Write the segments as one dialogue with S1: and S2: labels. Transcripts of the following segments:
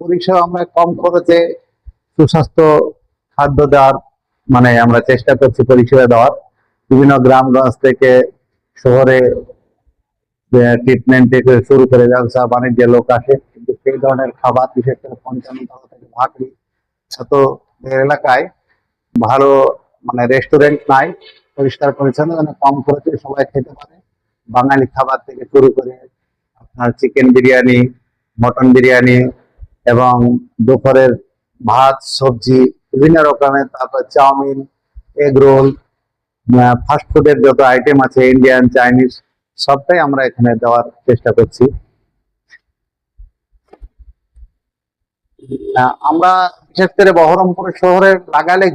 S1: পরিষেবা আমরা কম খরচে সুস্বাস্থ্য খাদ্য দেওয়ার মানে আমরা চেষ্টা করছি পরিষেবা দেওয়ার। বিভিন্ন গ্রামগঞ্জ থেকে শহরে ট্রিটমেন্ট থেকে শুরু করে ব্যবসা বাণিজ্যের লোক আসে। কিন্তু সেই ধরনের খাবার বিশেষ করে পঞ্চান্ন টাকা থেকে ভাকরি এত এলাকায় ভালো মানে রেস্টুরেন্ট নাই, পরিষ্কার পরিচ্ছন্ন মানে কম খরচে সবাই খেতে পারে। বাঙালি খাবার থেকে শুরু করে আপনার চিকেন বিরিয়ানি মটন বিরিয়ানি এবং দুপুরের ভাত, সবজি, বিভিন্ন রকমের, তারপর চাউমিন এগ রোল ফাস্টফুডের যত আইটেম আছে ইন্ডিয়ান চাইনিজ সবটাই আমরা এখানে দেওয়ার চেষ্টা করছি। আমরা বিশেষ করে বহরমপুর শহরের লাগালে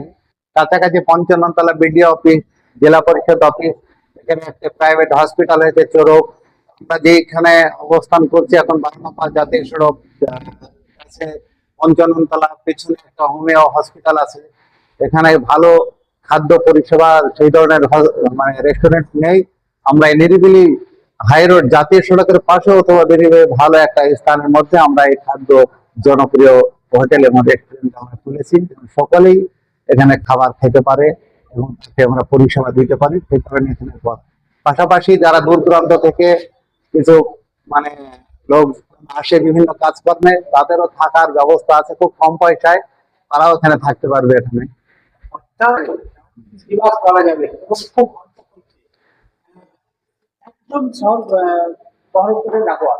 S1: কাছাকাছি পঞ্চান্নতলা বিডিও অফিস, জেলা পরিষদ অফিস, এখানে একটা প্রাইভেট হসপিটাল হয়েছে, চোরক, আমরা যেখানে অবস্থান করছি, এখন নম্বর জাতীয় সড়ক আহ, কাছে পঞ্চান্নতলা পেছনে একটা হোমিও হসপিটাল আছে। এখানে ভালো খাদ্য পরিষেবা সেই ধরনের মানে রেস্টুরেন্ট নেই। আমরা নিরিবিলি হাই রোড জাতীয় সড়কের পাশে অথবা নিরিবিলি ভালো একটা স্থানের মধ্যে আমরা এই খাদ্য জনপ্রিয় হোটেল এবং রেস্টুরেন্ট আমরা তুলেছি। সকলেই এখানে খাবার খেতে পারে এবং তাকে আমরা পরিষেবা দিতে পারি সেই কারণে এখানে পাশাপাশি যারা দূর দূরান্ত থেকে কিছু মানে লোক আসে বিভিন্ন কাজকর্মে তাদেরও থাকার ব্যবস্থা আছে খুব কম পয়সায় তারাও এখানে থাকতে পারবে এখানে।
S2: করা যাবে। এবং খুব অল্প খরচে। একদম সব বহরমপুরের লাগোয়া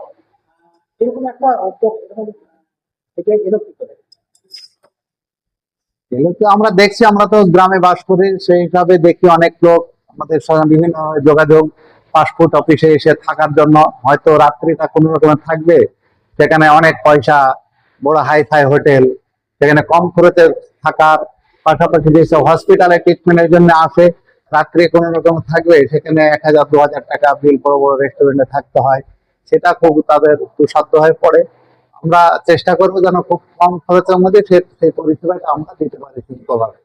S2: এরকম একটা উদ্যোগ এরকম এলো কি করে?
S1: তো আমরা দেখছি আমরা তো গ্রামে বাস করি সেই হিসাবে দেখি অনেক লোক আমাদের সঙ্গে বিভিন্ন যোগাযোগ। পাসপোর্ট অফিসে এসে থাকার জন্য হয়তো রাত্রিটা কোনো রকমে থাকবে। সেখানে অনেক পয়সা, বড় হাই ফাই হোটেল, সেখানে কম খরচে থাকার পাশাপাশি যেসব হসপিটালে ট্রিটমেন্টের জন্য আসে, রাত্রে কোনো রকম থাকবে, সেখানে এক হাজার, দু হাজার টাকা বিল বড় বড় রেস্টুরেন্টে থাকতে হয়। সেটা খুব তাদের দুঃসাধ্য হয়ে পড়ে। আমরা চেষ্টা করব যেন খুব কম খরচের মধ্যে সেই পরিষেবাটা আমরা দিতে পারি সুস্থভাবে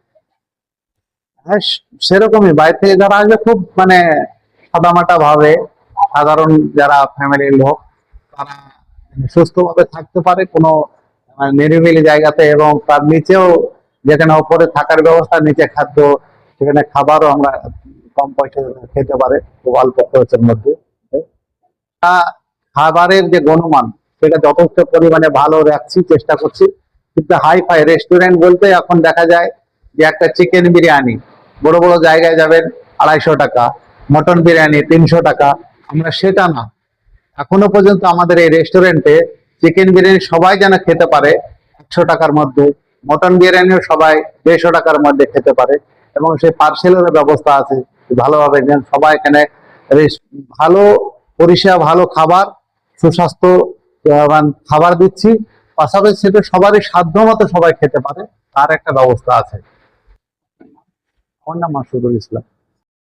S1: হ্যাঁ সেরকমই। বাইরে থেকে যারা আসবে খুব মানে সাদামাটা ভাবে সাধারণ যারা ফ্যামিলির লোক, তারা সুস্থভাবে থাকতে পারে কোনো মানে নিরিবিলি জায়গাতে এবং তার নিচেও যেখানে ওপরে থাকার ব্যবস্থা, নিচে খাদ্য, সেখানে খাবারও আমরা কম পয়সা খেতে পারে, খুব অল্প খরচের মধ্যে। খাবারের যে গুণমান, সেটা যথেষ্ট পরিমাণে ভালো রাখছি, চেষ্টা করছি। কিন্তু হাই ফাই রেস্টুরেন্ট বলতে এখন দেখা যায় যে একটা চিকেন বিরিয়ানি, বড় বড় জায়গায় যাবেন আড়াইশো টাকা। মটন বিরিয়ানি তিনশো টাকা। আমরা সেটা না। এখনও পর্যন্ত আমাদের এই রেস্টুরেন্টে চিকেন বিরিয়ানি সবাই যেন খেতে পারে, একশো টাকার মধ্যে। মটন বিরিয়ানিও সবাই দেড়শো টাকার মধ্যে খেতে পারে। এবং সেই পার্সেলের ব্যবস্থা আছে, ভালোভাবে যেন সবাই এখানে ভালো পরিষেবা, ভালো খাবার, সুস্বাস্থ্য মানে খাবার দিচ্ছি। পাশাপাশি সেটা সবারই সাধ্য মতো সবাই খেতে পারে, তার একটা ব্যবস্থা আছে। আমার নাম মাসুদুল ইসলাম।